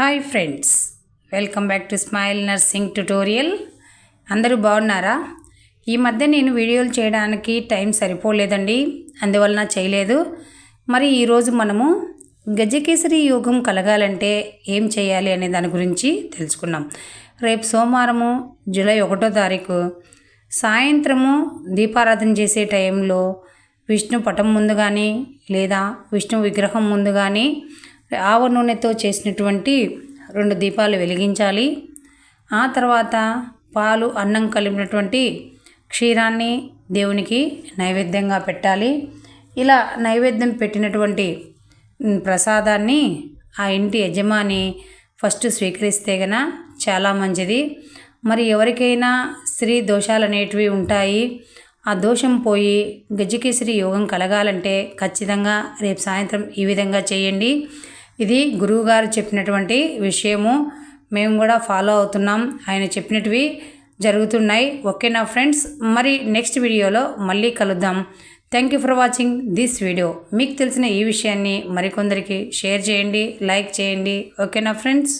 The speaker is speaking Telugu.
Hi friends welcome back to smile nursing tutorial అందరూ బాగున్నారా? ఈ మధ్య నేను వీడియోలు చేయడానికి టైం సరిపోలేదండి అందువలన చేయలేదు. మరి ఈరోజు మనము గజకేసరి యోగం కలగాలంటే ఏం చేయాలి అనే దాని గురించి తెలుసుకున్నాం. రేపు సోమవారము జూలై ఒకటో తారీఖు. సాయంత్రము దీపారాధన చేసే టైంలో విష్ణు పటం ముందు కానీ లేదా విష్ణు విగ్రహం ముందు కానీ ఆవ నూనెతో చేసినటువంటి రెండు దీపాలు వెలిగించాలి. ఆ తర్వాత పాలు అన్నం కలిపినటువంటి క్షీరాన్ని దేవునికి నైవేద్యంగా పెట్టాలి. ఇలా నైవేద్యం పెట్టినటువంటి ప్రసాదాన్ని ఆ ఇంటి యజమాని ఫస్ట్ స్వీకరిస్తే గన చాలా మంచిది. మరి ఎవరికైనా స్త్రీ దోషాలు అనేటివి ఉంటాయి ఆ దోషం పోయి గజకేసరి యోగం కలగాలంటే ఖచ్చితంగా రేపు సాయంత్రం ఈ విధంగా చేయండి. ఇది గురువుగారు చెప్పినటువంటి విషయము. మేము కూడా ఫాలో అవుతున్నాం. ఆయన చెప్పినటివి జరుగుతున్నాయి. ఓకేనా ఫ్రెండ్స్ మరి నెక్స్ట్ వీడియోలో మళ్ళీ కలుద్దాం. Thank you for watching this video మీకు తెలిసిన ఈ విషయాన్ని మరికొందరికి షేర్ చేయండి లైక్ చేయండి. ఓకేనా ఫ్రెండ్స్